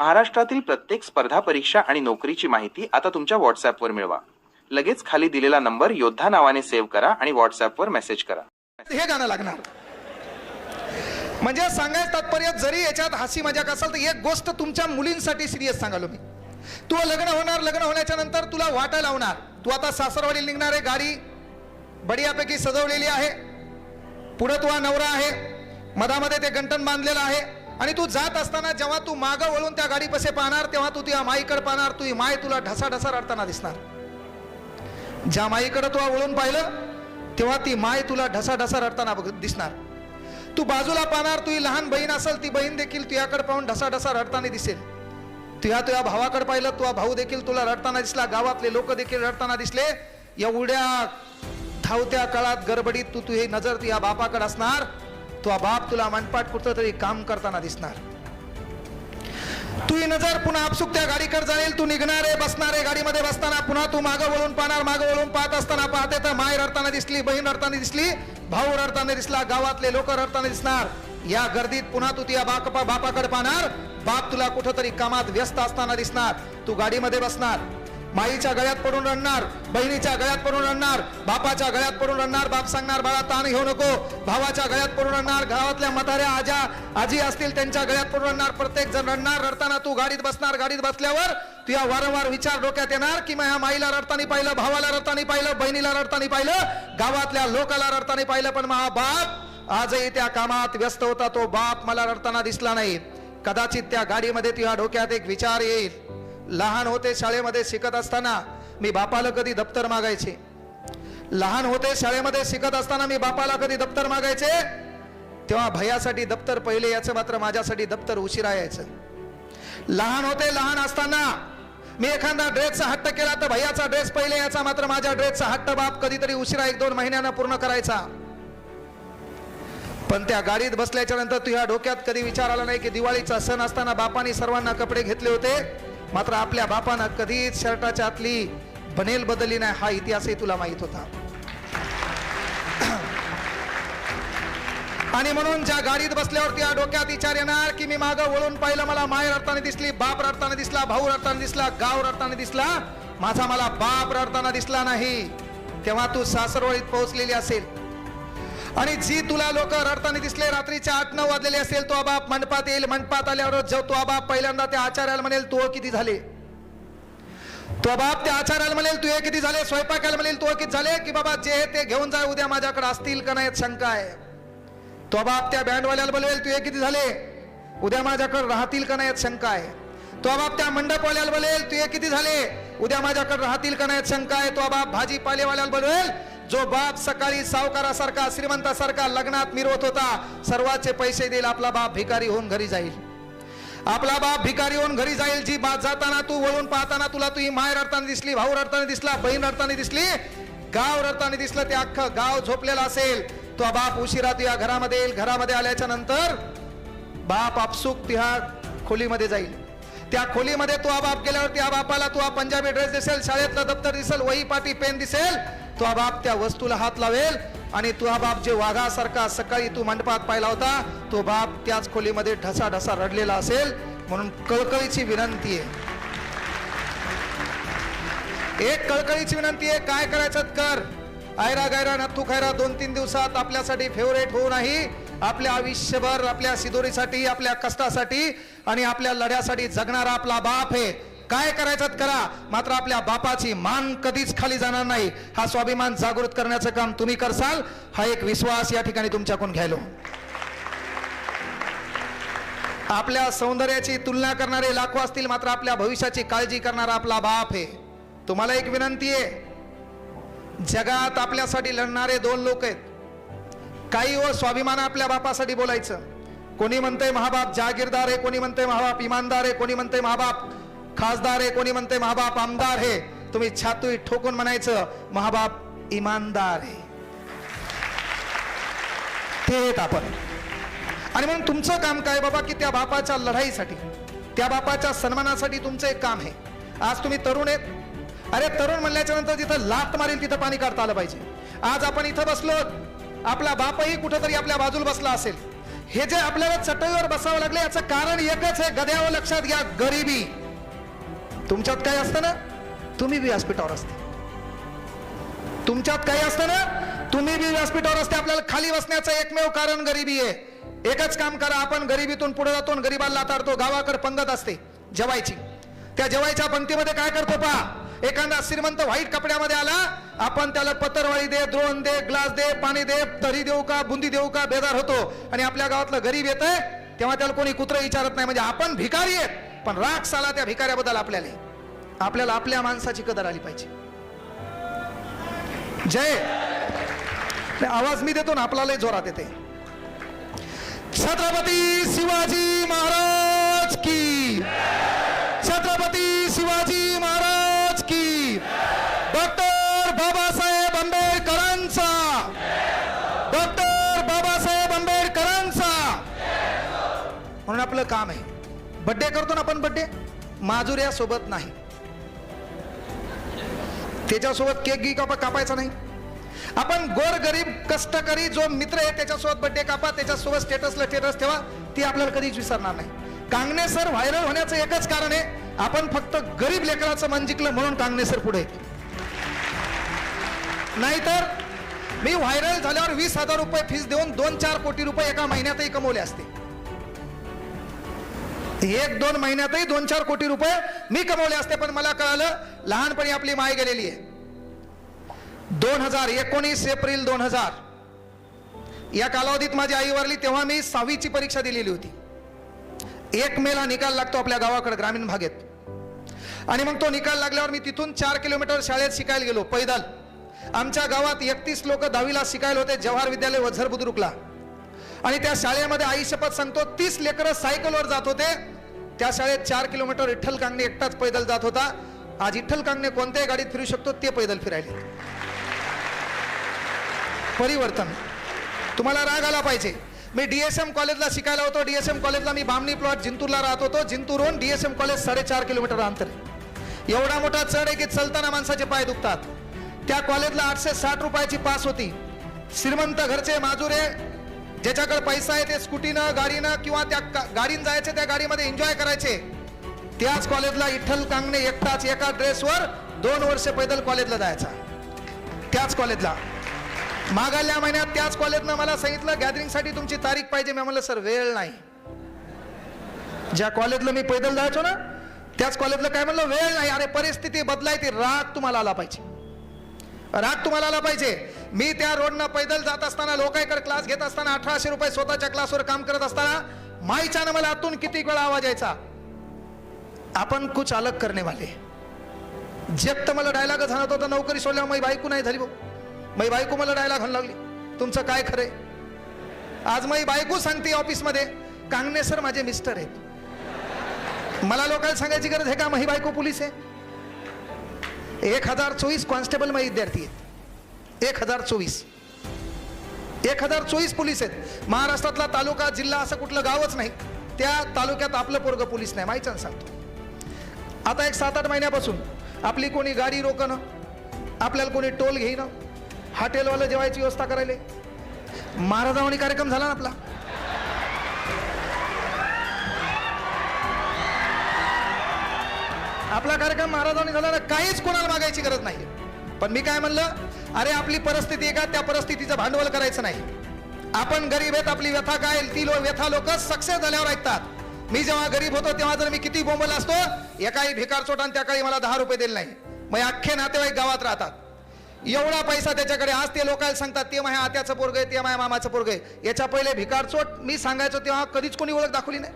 महाराष्ट्रातील प्रत्येक स्पर्धा परीक्षा आणि नोकरीची माहिती आता तुमच्या व्हॉट्सअपवर मिळवा. लगेच खाली दिलेला नंबर योद्धा नावाने सेव्ह करा आणि व्हॉट्सअपवर मेसेज करा. हे गाणं लागणार. म्हणजे सांगायचं तात्पर्य जरी याच्यात हसी मजाक असेल तर एक गोष्ट तुमच्या मुलींसाठी सिरियस सांगालो मी तू लग्न होणार लग्न होण्याच्या नंतर तुला वाटा लावणार. तू आता सासरवाडी निघणार आहे गाडी बढियापैकी सजवलेली आहे. पुढे तुला नवरा आहे. मधामध्ये ते गंटन बांधलेलं आहे. आणि तू जात असताना जेव्हा तू मागं वळून त्या गाडीपासे पाहणार तेव्हा तू त्या माईकडे पाहणार तुझी माय तुला ढसा ढसा रडताना दिसणार. ज्या माईकडे तुला वळून पाहिलं तेव्हा ती माय तुला ढसा ढसा रडताना बघ- दिसणार. तू बाजूला पाहणार तुझी लहान बहीण असेल ती बहीण देखील तुझ्याकडे पाहून ढसा ढसा रडताना दिसेल. तुझ्या तुझ्या भावाकडे पाहिलं तुझा भाऊ देखील तुला रडताना दिसला गावातले लोक देखील रडताना दिसले. एवढ्या धावत्या काळात गडबडीत तू तुझी नजर तुझ्या बापाकडे असणार. तुझा बाप तुला मनपाट कुठं तरी काम करताना दिसणार. तुझी नजर पुन्हा आपसुक त्या गाडीकडे जाईल तू निघणार आहे बसणार आहे गाडीमध्ये बसताना पुन्हा तू मागं वळून पाहणार मागं वळून पाहत असताना पाहते तर माय रडताना दिसली बहीण रडताना दिसली भाऊ रडताना दिसला गावातले लोक रडताना दिसणार. या गर्दीत पुन्हा तू त्या बाप बापाकडे पाहणार बाप तुला कुठंतरी कामात व्यस्त असताना दिसणार तू गाडीमध्ये बसणार. माईच्या गळ्यात पडून रडणार बहिणीच्या गळ्यात पडून रडणार बापाच्या गळ्यात पडून रडणार बाप सांगणार बाळा ताण घेऊ नको. भावाच्या गळ्यात पडून रडणार गावातल्या म्हाताऱ्या आजा आजी असतील त्यांच्या गळ्यात पडून रडणार प्रत्येक जण रडणार. रडताना तू गाडीत बसणार गाडीत बसल्यावर तुझ्या वारंवार विचार डोक्यात येणार की ह्या माईला रडतानी पाहिलं भावाला रडतानी पाहिलं बहिणीला रडतानी पाहिलं गावातल्या लोकाला रडतानी पाहिलं पण महा बाप आजही त्या कामात व्यस्त होता तो बाप मला रडताना दिसला नाही. कदाचित त्या गाडीमध्ये तुझ्या डोक्यात एक विचार येईल. लहान होते शाळेमध्ये शिकत असताना मी बापाला कधी दप्तर मागायचे? लहान होते शाळेमध्ये शिकत असताना मी बापाला कधी दप्तर मागायचे? तेव्हा भैयासाठी दप्तर पहिले याचं मात्र माझ्यासाठी दप्तर उशिरा यायचं. लहान होते लहान असताना मी एखादा ड्रेसचा हट्ट केला तर भैयाचा ड्रेस पहिले याचा मात्र माझ्या ड्रेसचा हट्ट बाप कधीतरी उशिरा एक दोन महिन्यानं पूर्ण करायचा. पण त्या गाडीत बसल्याच्या नंतर तुझ्या डोक्यात कधी विचार आला नाही की दिवाळीचा सण असताना बापाने सर्वांना कपडे घेतले होते? मात्र आपल्या बापानं कधीच शर्टाच्या आतली बनेल बदलली नाही. हा इतिहासही तुला माहीत होता. आणि म्हणून ज्या गाडीत बसल्यावर त्या डोक्यात विचार येणार की मी मागं वळून पाहिलं मला माय रडताना दिसली बाप रडताना दिसला भाऊ रडताना दिसला गाव रडताना दिसला माझा मला बाप रडताना दिसला नाही. तेव्हा तू सासरवळीत पोहोचलेली असेल. आणि जी तुला लोक रडताना दिसले रात्रीच्या आठ नऊ वाजलेले असेल तो आबाप मंडपात येईल. मंडपात आल्यावर जो तो बाप पहिल्यांदा त्या आचार्याला म्हणेल तो किती झाले. तो बाप त्या आचार्याला म्हणेल तू हे किती झाले. स्वयंपाकाला म्हणेल तो किती झाले? की बाबा जे ते घेऊन जाय उद्या माझ्याकडे असतील का नाही शंका आहे. तो बाप त्या बँडवाल्याला बोलवेल तू हे किती झाले? उद्या माझ्याकडे राहतील का नाही शंका आहे? तो बाप त्या मंडपवाल्याला बोलेल तू हे किती झाले? उद्या माझ्याकडे राहतील का नाही शंका आहे? तो बाप भाजीपालेवाल्याला बोलवेल जो बाप सकाळी सावकारासारखा श्रीमंतासारखा लग्नात मिरवत होता सर्वाचे पैसे देईल आपला बाप भिकारी होऊन घरी जाईल. आपला बाप भिकारी होऊन घरी जाईल जी बात जाताना तू वळून पाहताना तुला तुझी माय रडताना दिसली भाऊ रडताना दिसला बहीण रडताना दिसली गाव रडताना दिसलं ते अख्खं गाव झोपलेलं असेल तो बाप उशिरा तुझ्या घरामध्ये येईल घरामध्ये आल्याच्यानंतर बाप आपसुक त्या खोलीमध्ये जाईल. त्या खोलीमध्ये तो बाप गेल्यावर त्या बापाला तुला पंजाबी ड्रेस दिसेल शाळेतलं दप्तर दिसेल वही पाटी पेन दिसेल तो बाप त्या वस्तूला हात लावेल आणि तुझा बाप जे वाघासारखा सकाळी तू मंडपात पाहिला होता तो बाप त्याच खोलीमध्ये ढसा ढसा रडलेला असेल म्हणून कळकळीची विनंती आहे. एक कळकळीची विनंती आहे काय करायचं कर? आयरा गायरा नथू खायरा दोन तीन दिवसात आपल्यासाठी फेवरेट होऊ नाही. आपल्या आयुष्यभर आपल्या सिदोरीसाठी आपल्या कष्टासाठी आणि आपल्या लढ्यासाठी जगणारा आपला बाप आहे. काय करायचं करा. मात्र आपल्या बापाची मान कधीच खाली जाणार नाही. हा स्वाभिमान जागृत करण्याचं काम तुम्ही करसाल. हा एक विश्वास या ठिकाणी तुमच्याकडून घ्यायलो. आपल्या सौंदर्याची तुलना करणारे लाखो असतील मात्र आपल्या भविष्याची काळजी करणारा आपला बाप आहे. तुम्हाला एक विनंती आहे. जगात आपल्यासाठी लढणारे दोन लोक आहेत. काही व स्वाभिमान आपल्या बापासाठी बोलायचं. कोणी म्हणते महाबाप जागीरदार आहे कोणी म्हणते महाबाप इमानदार आहे कोणी म्हणते महाबाप खासदार आहे कोणी म्हणते महाबाप आमदार आहे तुम्ही छातुई ठोकून म्हणायचं महाबाप इमानदार आहे ते आपण. आणि म्हणून तुमचं काम काय बाबा की त्या बापाच्या लढाईसाठी त्या बापाच्या सन्मानासाठी तुमचं एक काम आहे. आज तुम्ही तरुण आहेत. अरे तरुण म्हणल्याच्या नंतर जिथं लात मारेल तिथं पाणी काढता आलं पाहिजे. आज आपण इथं बसलो आपला बापही कुठंतरी आपल्या बाजूला बसला असेल. हे जे आपल्याला चटईवर बसावं लागले याचं कारण एकच आहे गद्यावर लक्षात घ्या गरिबी. तुमच्यात काय असतं ना तुम्ही बी व्यासपीठावर असते. तुमच्यात काही असतं ना तुम्ही बी व्यासपीठावर असते. आपल्याला खाली बसण्याचं एकमेव कारण गरिबी आहे. एकच काम करा आपण गरिबीतून पुढे जातो गरिबाला लाताडतो. गावाकडे पंगत असते जेवायची. त्या जेवायच्या पंक्तीमध्ये काय करतो पहा एखादा श्रीमंत व्हाईट कपड्यामध्ये आला आपण त्याला पत्रवाळी दे द्रोण दे ग्लास दे पाणी दे तरी देऊ का बुंदी देऊ का बेजार होतो. आणि आपल्या गावातलं गरीब येत तेव्हा त्याला कोणी कुत्र विचारत नाही. म्हणजे आपण भिकारी आहेत. पण राग साला त्या भिकाऱ्याबद्दल आपल्याला आपल्याला आपल्या माणसाची कदर आली पाहिजे. जय! आवाज मी देतो ना आपल्यालाही जोरात येते. छत्रपती शिवाजी महाराज की छत्रपती शिवाजी महाराज की डॉक्टर बाबासाहेब आंबेडकरांचा डॉक्टर बाबासाहेब आंबेडकरांचा म्हणून आपलं काम आहे. बड्डे करतो ना आपण बड्डे माजुऱ्यासोबत नाही. त्याच्यासोबत केक गी कापा कापायचा नाही. आपण गोर गरीब कष्टकरी जो मित्र आहे त्याच्यासोबत बड्डे कापा त्याच्यासोबत स्टेटसला स्टेटस ठेवा ती आपल्याला कधीच विसरणार नाही. कांगणे सर व्हायरल होण्याचं एकच कारण आहे आपण फक्त गरीब लेकराचं मन जिंकलं म्हणून कांगणे सर पुढे नाहीतर मी व्हायरल झाल्यावर वीस हजार रुपये फीस देऊन दोन चार कोटी रुपये एका महिन्यातही कमवले असते. एक दोन महिन्यातही दोन चार कोटी रुपये मी कमवले असते पण मला कळालं लहानपणी आपली माय गेलेली आहे. दोन हजार एकोणीस एप्रिल दोन हजार या कालावधीत माझी आई वारली तेव्हा मी सहावीची परीक्षा दिलेली होती. एक मेला निकाल लागतो आपल्या गावाकडे ग्रामीण भागेत. आणि मग तो निकाल लागल्यावर मी तिथून चार किलोमीटर शाळेत शिकायला गेलो पैदल. आमच्या गावात एकतीस लोक दहावीला शिकायला होते जवाहर विद्यालय वझर बुद्रुकला आणि त्या शाळेमध्ये आई शपथ सांगतो तीस लेकरं सायकलवर जात होते. त्या शाळेत चार किलोमीटर विठ्ठल कांगणे एकटाच पैदल जात होता. आज विठ्ठल कांगणे कोणत्याही गाडीत फिरू शकतो ते पैदल फिरायले परिवर्तन. तुम्हाला राग आला पाहिजे. मी डीएसएम कॉलेजला शिकायला होतो. डीएसएम कॉलेजला मी बामणी प्लॉट जिंतूरला राहत होतो. जिंतूरहून डीएसएम कॉलेज साडेचार किलोमीटर अंतर. एवढा मोठा चढ आहे की चलताना माणसाचे पाय दुखतात. त्या कॉलेजला आठशे साठ रुपयाची पास होती. श्रीमंत घरचे माजुरे ज्याच्याकडे पैसा आहे ते स्कूटीनं गाडीनं किंवा त्या का- गाडीनं जायचे त्या गाडीमध्ये एन्जॉय करायचे. त्याच कॉलेजला इठ्ठल कांगणे एकटाच एका ड्रेसवर दोन वर्ष पैदल कॉलेजला जायचा. त्याच कॉलेजला मागाल्या महिन्यात त्याच कॉलेजनं मला सांगितलं गॅदरिंगसाठी तुमची तारीख पाहिजे. मी म्हणलं सर वेळ नाही. ज्या कॉलेजला मी पैदल जायचो ना त्याच कॉलेजला काय म्हणलं वेळ नाही. अरे परिस्थिती बदलायची राग तुम्हाला आला पाहिजे. राग तुम्हाला आला पाहिजे. मी त्या रोडनं पैदल जात असताना लोकांकडे क्लास घेत असताना अठराशे रुपये स्वतःच्या क्लासवर काम करत असताना माईच्यानं मला आतून किती वेळा आवाज यायचा? आपण कुछ अलग करणे वाले. जग तर मला डायलॉग झाला होता नोकरी सोडल्यावर मी बायको नाही झाली भाऊ. माझी बायको मला डायलॉग घालू लागली. तुमचं काय खरंय आज मी बायको सांगते ऑफिसमध्ये कांगणे सर माझे मिस्टर आहेत. मला लोकांना सांगायची गरज आहे का? मही बायको पोलीस आहे. एक हजार चोवीस कॉन्स्टेबल माझे विद्यार्थी आहेत. एक हजार चोवीस. एक हजार चोवीस पोलीस आहेत. महाराष्ट्रातला तालुका जिल्हा असं कुठलं गावच नाही. त्या तालुक्यात आपलं पोरग पोलीस नाही. माहिती सांगतो. आता एक सात आठ महिन्यापासून आपली कोणी गाडी रोकणं आपल्याला कोणी टोल घेईन हॉटेलवालं जेवायची व्यवस्था करायला. महाराजावणी कार्यक्रम झाला ना आपला. आपला कार्यक्रम महाराजांनी झाला ना काहीच कोणाला मागायची गरज नाही. पण मी काय म्हणलं अरे आपली परिस्थिती आहे का? त्या परिस्थितीचं भांडवल करायचं नाही. आपण गरीब आहेत आपली व्यथा काय? ती लोक व्यथा लोक सक्सेस झाल्यावर ऐकतात. मी जेव्हा गरीब होतो तेव्हा जर मी किती बोंबल असतो एकाही भिकार चोटान आणि त्या काळी मला दहा रुपये दिले नाही. मग अख्खे नातेवाईक गावात राहतात. एवढा पैसा त्याच्याकडे आज ते लोकांना सांगतात ते माझ्या आत्याचं पोरग आहे ते माझ्या मामाचं पोरग आहे. याच्या पहिले भिकारचोट मी सांगायचो तेव्हा कधीच कोणी ओळख दाखवली नाही.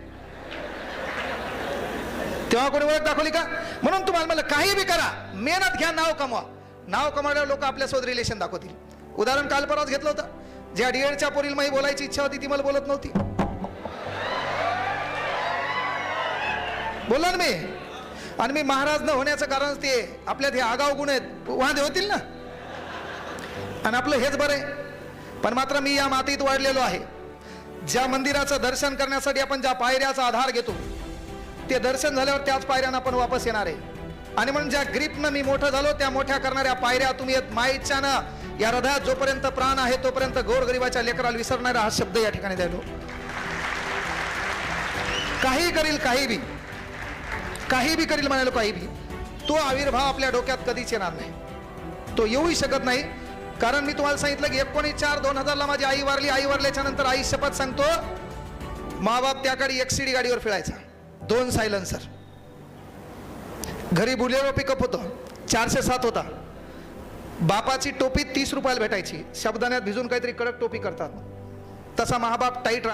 तेव्हा कोणी ओळख दाखवली का? म्हणून तुम्हाला म्हणलं काही बी करा मेहनत घ्या नाव कमवा. नाव कमावल्यावर लोक आपल्यासोबत रिलेशन दाखवतील. उदाहरण काल परवाच घेतलं होतं. ज्या डीएडच्या पोरील माही बोलायची इच्छा होती ती मला बोलत नव्हती. बोलला ना मी. आणि मी महाराज न होण्याचं कारण ते आपल्यात हे आगाव गुण आहेत. वांदे होतील ना? आणि आपलं हेच बरं आहे. पण मात्र मी या मातीत वाढलेलो आहे. ज्या मंदिराचं दर्शन करण्यासाठी आपण ज्या पायऱ्याचा आधार घेतो ते दर्शन झाल्यावर त्याच पायऱ्यांना आपण वापस येणार आहे. आणि म्हणून ज्या ग्रीपनं मी मोठं झालो त्या मोठ्या करणाऱ्या पायऱ्या तुम्ही येत माईच्यानं या हृदयात जोपर्यंत प्राण आहे तोपर्यंत गोरगरिबाच्या लेकराला विसरणारा हा शब्द या ठिकाणी द्यायलो. काही करील काही बी. काही बी करील म्हणालो काही बी. तो आविर्भाव आपल्या डोक्यात कधीच येणार नाही. तो येऊही शकत नाही. कारण मी तुम्हाला सांगितलं की एकोणीस चार दोन हजारला माझी आई वारली आई वारल्याच्या नंतर आई शपथ सांगतो माबाप त्याकडे एक सीडी गाडीवर फिरायचा. दोन सायलन्सर. घरी बुलेरो पिकअप होतं. चारशे सात होता. बापाची टोपी तीस रुपयाला भेटायची. शब्दाण्यात भिजून काहीतरी कडक टोपी करतात. तसा महाबाप टाईट